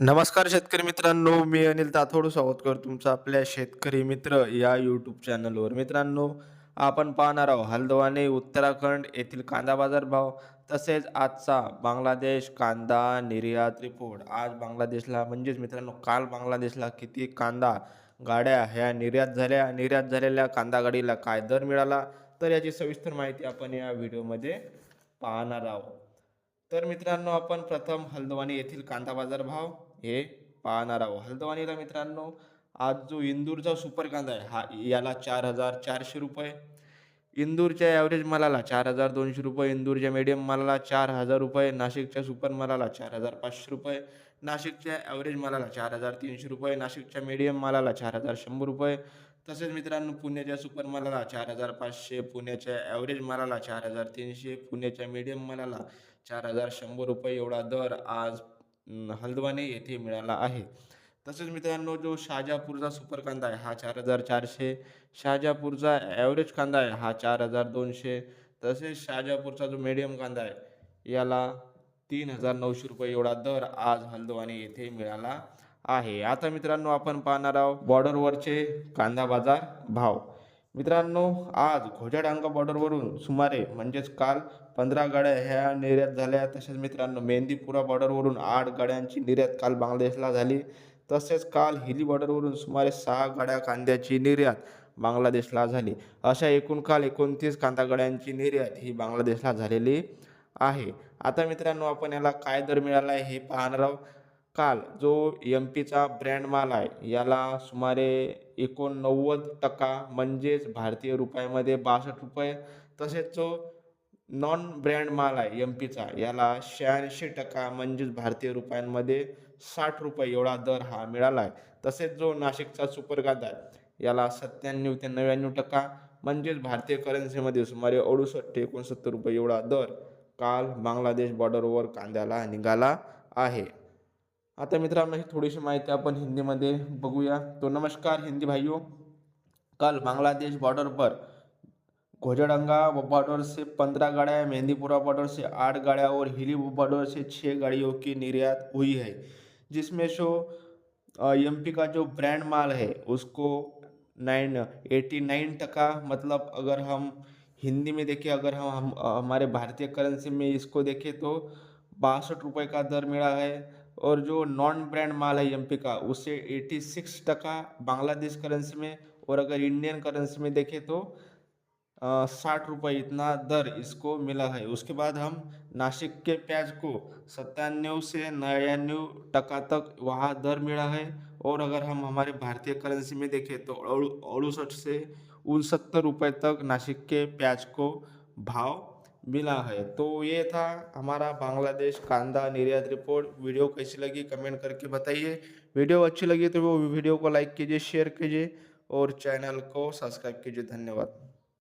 नमस्कार शेतकरी मित्रांनो मी अनिल ताथोड स्वागत करतो तुमचं आपल्या शेतकरी मित्र या यूट्यूब चॅनलवर मित्रांनो आपण पाहणार आहोत हल्द्वानी उत्तराखंड येथील कांदा बाजार भाव तसेच आजचा बांगलादेश कांदा निर्यात रिपोर्ट आज बांगलादेशला म्हणजेच मित्रांनो काल बांगलादेशला किती कांदा गाड्या ह्या निर्यात झाल्या निर्यात झालेल्या कांदा गाडीला काय दर मिळाला तर याची सविस्तर माहिती आपण या व्हिडिओमध्ये पाहणार आहोत. तर मित्रांनो आपण प्रथम हल्द्वानी येथील कांदा बाजार भाव हे पाहणार आहोत. हल्द्वानीला मित्रांनो आज जो इंदूरचा सुपर कांदा आहे हा याला चार हजार चारशे रुपये. इंदूरच्या ॲव्हरेज मालाला चार हजार दोनशे रुपये इंदूरच्या मीडियम मालाला चार हजार रुपये नाशिकच्या सुपर मालाला चार हजार पाचशे रुपये नाशिकच्या ॲव्हरेज मालाला चार हजार तीनशे रुपये नाशिकच्या मीडियम मालाला चार हजार शंभर रुपये. तसेच मित्रांनो पुण्याच्या सुपर मालाला चार हजार पाचशे पुण्याच्या ॲव्हरेज मालाला चार हजार तीनशे पुण्याच्या मीडियम मालाला चार हजार शंभर रुपये एवढा दर आज अं, हल्द्वानी येथे मिळाला आहे. तसेच मित्रांनो जो शाहजापूरचा सुपर कांदा आहे हा चार हजार चारशे. शहाजापूरचा ॲव्हरेज कांदा आहे हा चार हजार दोनशे. तसेच शाहजापूरचा जो मीडियम कांदा आहे याला तीन हजार नऊशे रुपये एवढा दर आज हल्द्वानी येथे मिळाला आहे. आता मित्रांनो आपण पाहणार आहोत बॉर्डरवरचे कांदा बाजार भाव. मित्रांनो आज घोजाडांगा बॉर्डरवरून सुमारे म्हणजेच काल पंधरा गाड्या ह्या निर्यात झाल्या. तसेच मित्रांनो मेहंदीपुरा बॉर्डरवरून आठ गाड्यांची निर्यात काल बांगलादेशला झाली. तसेच काल हिली बॉर्डरवरून सुमारे सहा गाड्या कांद्याची निर्यात बांगलादेशला झाली. अशा एकूण काल एकोणतीस कांदा गाड्यांची निर्यात ही बांगलादेशला झालेली आहे. आता मित्रांनो आपण याला काय दर मिळाला आहे हे पाहणार आहोत. काल जो एम पीचा ब्रँड माल आहे याला सुमारे एकोणनव्वद टक्का म्हणजेच भारतीय रुपयामध्ये बासष्ट रुपये तसेच जो नॉन ब्रँड माल आहे एम पीचा याला शहाऐंशी टक्का म्हणजेच भारतीय रुपयांमध्ये साठ रुपये एवढा दर हा मिळाला आहे. तसेच जो नाशिकचा सुपरगाद आहे याला सत्त्याण्णव ते नव्याण्णव टक्का म्हणजेच भारतीय करन्सीमध्ये सुमारे अडुसष्ट ते एकोणसत्तर रुपये एवढा दर काल बांगलादेश बॉर्डरवर कांद्याला निघाला आहे. आता मित्रांनो, ही थोडीशी माहिती आपण हिंदीमध्ये बघूया. तो नमस्कार, हिंदी भाइयों कल बांग्लादेश बॉर्डर पर घोजडंगा बॉर्डर से पंद्रह गाड़ियाँ, मेहंदीपुरा बॉर्डर से आठ गाड़ियाँ और हिली बॉर्डर से छः गाड़ियों की निर्यात हुई है, जिसमें सो एम पी का जो ब्रांड माल है, उसको नाइन एटी नाइन टका मतलब अगर हम हिंदी में देखें, अगर हम हम हमारे भारतीय करेंसी में इसको देखें तो बासठ रुपये का दर मिला है। और जो नॉन ब्रांड माल है एम का उसे 86 टका बांग्लादेश करेंसी में और अगर इंडियन करेंसी में देखें तो साठ रुपये इतना दर इसको मिला है। उसके बाद हम नासिक के प्याज को सत्तानवे से नयानवे टका तक वहाँ दर मिला है और अगर हम हमारे भारतीय करेंसी में देखें तो अड़सठ से उनसत्तर रुपये तक नासिक के प्याज को भाव मिला है। तो ये था हमारा बांग्लादेश कांदा निर्यात रिपोर्ट। वीडियो कैसी लगी कमेंट करके बताइए। वीडियो अच्छी लगी तो वो वीडियो को लाइक कीजिए, शेयर कीजिए और चैनल को सब्सक्राइब कीजिए। धन्यवाद।